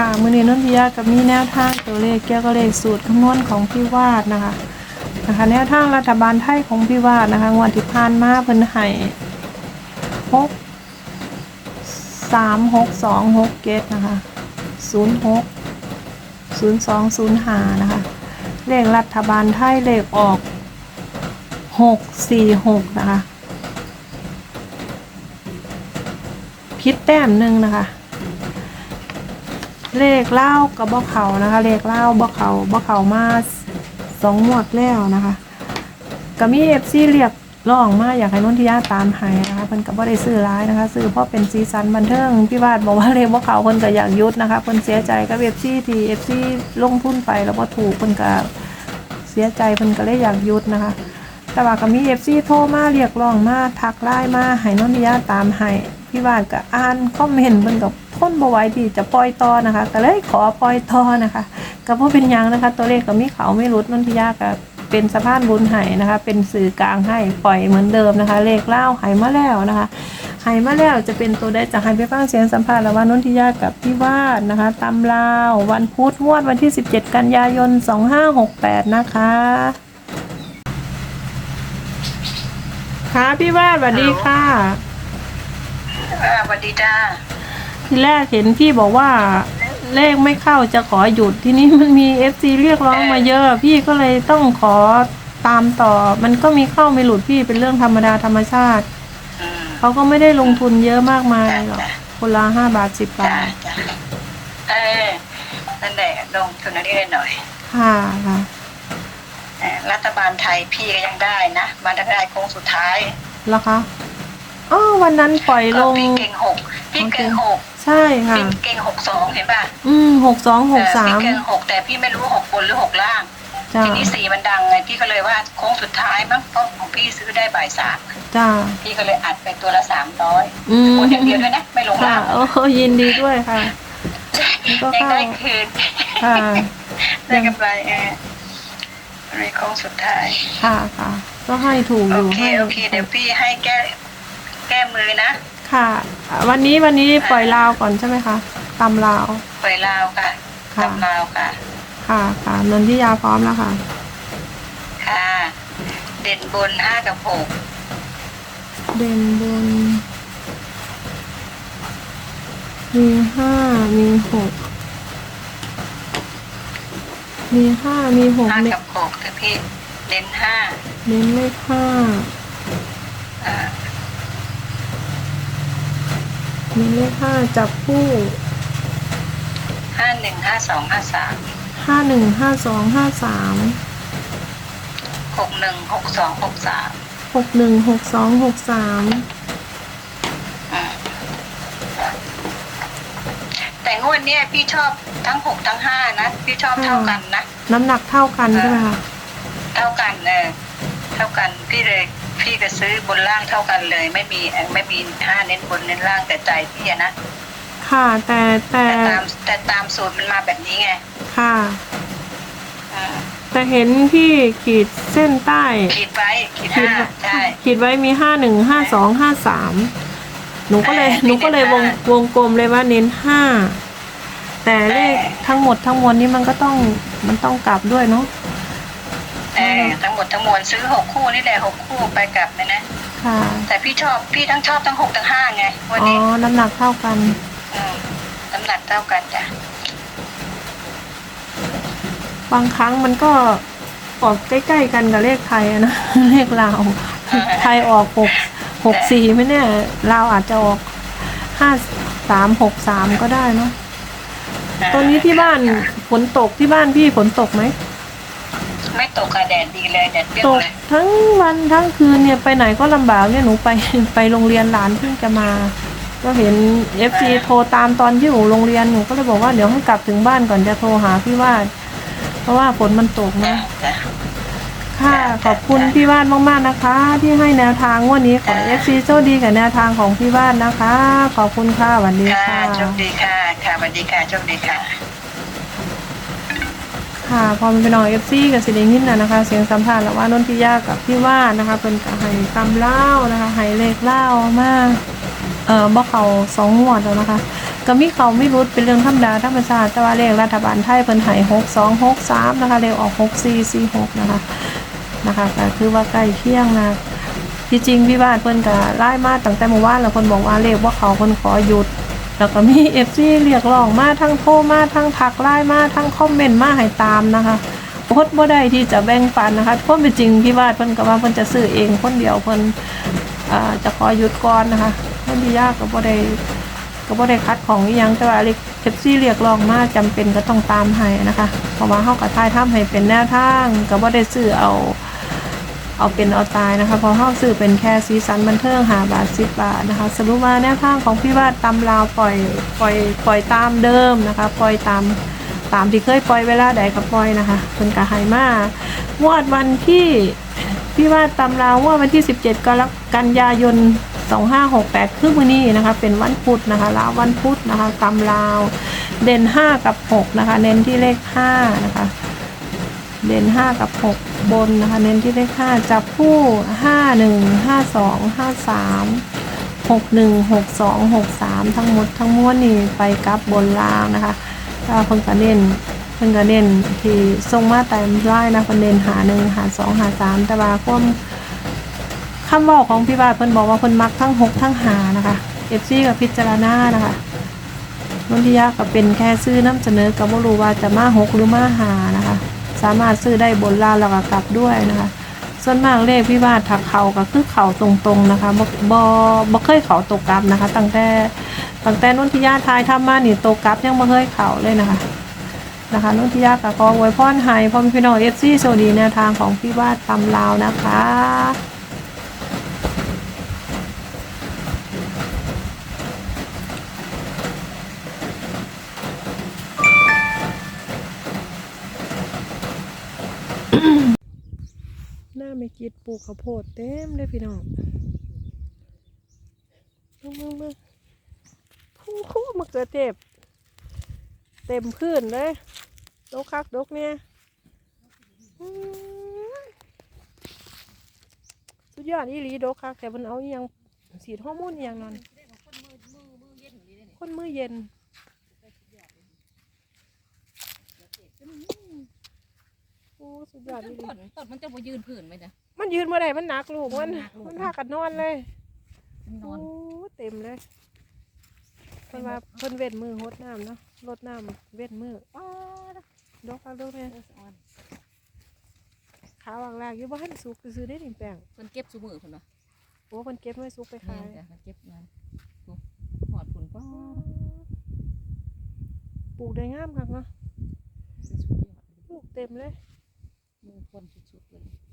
ค่ะมือนี้นนทิยากับมีแนวทางตัวเลขเกี่ยวกับเลขสูตรคำนวณของพี่วาดนะคะนะคะแนวทางรัฐบาลไทยของพี่วาดนะคะงวดที่ผ่านมาเพิ่นให้หกสามหกสองหกเกตนะคะศูนย์หกศูนย์สองศูนย์ห้านะคะเลขรัฐบาลไทยเลขออกหกสี่หกนะคะพิษแต้มหนึ่งนะคะ เลขเล่ากับบ่เขานะคะ เลขเล่าบ่เขาบ่เขามาสองหมวดแล้วนะคะก็มีเอฟซีเรียกร้องมาอยากให้นนทิยาตามให้นะคะเพิ่นก็บ่ได้ซื้อร้ายนะคะซื้อเพราะเป็นซีซันบันเทิงพี่วาดบอกว่าเลขบ่เขาเพิ่นก็อยากยุดนะคะเพิ่นเสียใจกับเอฟซีที่เอฟซีลงทุนไปแล้วบ่ถูกเพิ่นก็เสียใจเพิ่นก็เลยอยากยุดนะคะแต่ว่าก็มีเอฟซีโทรมาเรียกร้องมาทักไลน์มาให้นนทิยาตามให้พี่วาดก็อ่านคอมเมนต์เพิ่นก็ ทนบ่ไหวที่จะปล่อยต่อนะคะ ก็เลยขอปล่อยต่อนะคะก็บ่เป็นยังนะคะ ตัวเลขก็มีเขาไม่รุดนนทิยาก็เป็นสะพานบุญให้นะคะ เป็นสื่อกลางให้ปล่อยเหมือนเดิมนะคะ เลขเล่าหายมาแล้วนะคะหายมาแล้วจะเป็นตัวได้จะให้ไปฟังเสียงสัมภาษณ์ระหว่างนนทิยากับพี่วาดนะคะตำลาววันพุธงวดวันที่ 17 กันยายน 2568 นะคะค่ะพี่วาดสวัสดีค่ะสวัสดีจ้า ทีแรกเห็นพี่บอกว่าเลขไม่เข้าจะขอหยุดทีนี้มันมีเอฟซีเรียกร้องมาเยอะ พี่ก็เลยต้องขอตามต่อ มันก็มีเข้าไม่หลุดพี่เป็นเรื่องธรรมดาธรรมชาติอืมเขาก็ไม่ได้ลงทุนเยอะมากมายหรอกคนละห้าบาทสิบจ้าบาทจ้าเออนั่นแหละลงทุนนิดหน่อยค่ะค่ะ เอ่อรัฐบาลไทยพี่ก็ยังได้นะ มาได้โค้งสุดท้าย แล้วคะอ๋อวันนั้นปล่อยลก็งพี่เก่งหกพี่เก่งหก ใช่ค่ะ พี่เก่งหกสองเห็นป่ะอืมหกสองหกเออสาพี่มเก่งหกแต่พี่ไม่รู้หกบนหรือหกล่าง จ้าทีนี้สีมันดังไงพี่ก็เลยว่าโค้งสุดท้ายมั้งเพราะของพี่ซื้อได้บ่ายสามจ้า พี่ก็เลยอัดไปตัวละสามร้อยอืมบนอย่างเดียวด้วยนะไม่ลงค่ะล่างโอ้ยินดีด้วยค่ะ ก็ยังเข้าได้คืนค่ะ ได้กำไรเออในโค้งสุดท้าย ค่ะค่ะ ก็ให้ถูกอโอยู่เคให้โอเค เดี๋ยวพี่ให้แก้ แก้มือนะ ค่ะวันนี้วันนี้ปล่อยลาวก่อนใช่ไหมคะตำลาว ปล่อยลาวค่ะค่ะตำลาวค่ะ ค่ะค่ะนนทิยาพร้อมแล้วค่ะ ค่ะ เด่นบนห้ากับหกเด่นบนมีห้ามีหกมีห้ามีหกห้าเน้กับหกแต่พี่ เด่นห้าเน้นเลขห้าอ่า เน้นเลขห้าจับคู่ห้าหนึ่งห้าสองห้าสามห้าหนึ่งห้าสองห้าสามหกหนึ่งหกสองหกสามหกหนึ่งหกสองหกสามอ่าแต่งวดเนี้ยพี่ชอบทั้งหกทั้งห้านะพี่ชอบเท่ากันนะน้ำหนักเท่ากันใช่ไหมคะเท่ากันเออเท่ากันพี่เลย พี่ก็ซื้อบนล่างเท่ากันเลย ไม่มีเอ่อไม่มีห้าเน้นบนเน้นล่างแต่ใจพี่อะนะค่ะแต่แต่แต่ตามแต่ตามสูตรมันมาแบบนี้ไงค่ะอ่าแต่เห็นพี่ขีดเส้นใต้ ขีดไว้ขีดขีดห้าไว้ใช่ ขีดไว้มีห้าหนึ่งห้าสองห้าสามหนูก็เลยเออหนูก็เลยวงเน้นห้าวงกลมเลยว่าเน้นห้าแต่เลขเออทั้งหมดทั้งมวลนี้มันก็ต้องมันต้องกลับด้วยเนาะ เออทั้งหมดทั้งมวลซื้อหกคู่นี่แหละหกคู่ไปกลับเลยนะ ค่ะแต่พี่ชอบพี่ทั้งชอบทั้งหกทั้งห้าไงวันอ๋อนี้น้ำหนักเท่ากันมน้ำหนักเท่ากันจ้ะบางครั้งมันก็ออกใกล้ ๆ กันกับเลขไทยอะนะ เลขลาวไทยออกหกหกสี่ไม่แน่ลาวอาจจะออกห้าสามหกสามก็ได้เนาะตอนนี้ที่บ้านฝนตกที่บ้านพี่ฝนตกไหม ไม่ตกค่ะแดดดีเลยแดดเปรี้ยตวกเลยทั้งวันทั้งคืนเนี่ยไปไหนก็ลำบากเนี่ยหนูไป ไปโรงเรียนหลานเพิ่งจะมา ก็เห็นเอฟซีโทรตามตอนที่หนูโรงเรียนหนูก็เลยบอกว่าเดี๋ยวให้กลับถึงบ้านก่อนจะโทรหาพี่วาดเพราะว่าฝนมันตกจ้ะนะ จ้ะ ค่ะขอบคุณพี่วาดมากๆนะคะ ที่ให้แนวทางงวันนี้ขอเอฟซีโชคดีกับแนวทางของพี่วาดนะคะ ขอบคุณค่ะสวัสดีค่ะ ค่ะโชคดีค่ะค่ะสวัสดีค่ะโชคดีค่ะ ค่ะพอมันเป็นน้องเอฟซีกับสิเดยินนะนะคะ เสียงสัมภาษณ์แล้วว่านนทิยากับพี่ว่านะคะเป็นกับไห้ตำเล่านะคะไห้เลขเล่ามากเอ่อบ่เขาสองงวดแล้วนะคะก็มีเขาไม่รุดเป็นเรื่องธรรมดาธรรมชาติแต่ว่าเลขรัฐบาลไทยเพิ่นให้หกสองหกสามนะคะเลขออกหกสี่สี่หกนะคะนะคะก็คือว่าใกล้เคียงนะที่จริงพี่บ้านเพิ่นก็ไล่มาตั้งแต่เมื่อวานแล้วเพิ่นบอกว่าเลขว่าเขาเพิ่นขอหยุด แล้วก็มีเอฟซีเรียกร้องมาทั้งโทรมาทั้งทักไลน์มาทั้งคอมเมนต์มาให้ตามนะคะโพสต์บ่ได้ที่จะแบ่งปันนะคะความเป็นจริงพี่บ้านเพิ่นก็ว่าเพิ่นจะซื้อเองคนเดียวเพิ่นอ่าจะขอหยุดก่อนนะคะเพิ่นที่ยากก็บ่ได้ก็บ่ได้คัดของอยังแต่ว่าเอฟซีเรียกร้องมาจำเป็นก็ต้องตามให้นะคะ เพราะว่าเฮาก็ทายทำให้เป็นแนวทางก็บ่ได้ซื้อเอา เอาเป็นเอาตายนะคะพราะเฮาซื้อเป็นแค่สีสันบันเทิงหาบาท10บาทนะคะสรุปว่าแนวทางของพี่ว่าตำลาวปล่อยปล่อยปล่อยตามเดิมนะคะ ปล่อยตามตามที่เคยปล่อยเวลาใดก็ปล่อยนะคะเพิ่นก็ให้มางวดวันที่พี่ว่าตำลาวงวดวันที่ 17 กรกันยายน 2568 คือมื้อนี้นะคะ เป็นวันพุธนะคะลาววันพุธนะคะตำลาวเด่น 5 กับ 6 นะคะ เน้นที่เลข 5 นะคะ เด่น 5 กับ 6 บนนะคะ เน้นที่เลข5จับคู่5 1 5 2 5 3 6 1 6 2 6 3ทั้งหมดทั้งมวลนี่ไปกลับบนล่างนะคะถ้าเพิ่งกระเน้นเพิ่งกระเน้นที่ทรงมาแต่ไล่นะเพิ่นเน้นหา1หา2หา3แต่ว่าความคำบอกของพี่บาทเพิ่นบอกว่าเพิ่นมักทั้ง6ทั้งหานะคะ FC กับพิจารณานะคะนนทิยาก็เป็นแค่ซื้อน้ำเสนอกับวรูว่าจะมาหกหรือมาหานะคะ สามารถซื้อได้บนล่าแล้วก็กลับด้วยนะคะ ส่วนมากเลขพิวาทถักเขาก็คือเขาตรงๆนะคะบบ่บ่เคยเขาตกกลับนะคะ ตั้งแต่ตั้งแต่นุ่นทิยาทายทำมานี่ตกกลับยังบ่เคยเขาเลยนะคะนะคะนุ่นทิยาก็ขอไว้พ่อนห้พ่อพี่น้องเอฟซีโซดีแนวทางของพี่วาดตำลาวนะคะ หน้าไม่กิดปลูกข้าวโพดเต็มเลยพี่น้องมึงมึงมึงคู่คู่มะเขือเทศเต็มพื้นเลยดกคักดกเนี่ยสุดยอดอีหลีดกคักแต่มันเอาอยังสีดฮอร์โมนอหยังนั่นคนมือเย็น โอ้สุดยอดอีหลีต้นต้นมันจะมายืนผื่นไหมจ๊ะมันยืนเมื่อไรมันหนักลูกมัน มันหนักลูก มันพากันนอนเลยมันนโอ้อนเต็มเลยเพิ่นว่าเพิ่นเว้นมือหดน้ำเนาะลดน้ำเว้นมือป้าดดอกเอาดอกเนี่ยเออสะออนขาวางลากอยู่บ้านสุกซื้อได้ดิแปลงเพิ่นเก็บสูมือคนวะโอ้เพิ่นเก็บไว้สุกไปแม่ขายนจ้ะมันเก็บงานดูหอดผลป้าดปลูกได้งามคักเนาะสุดยอด ปลูกเต็มเลยมือ คนสุดๆเลย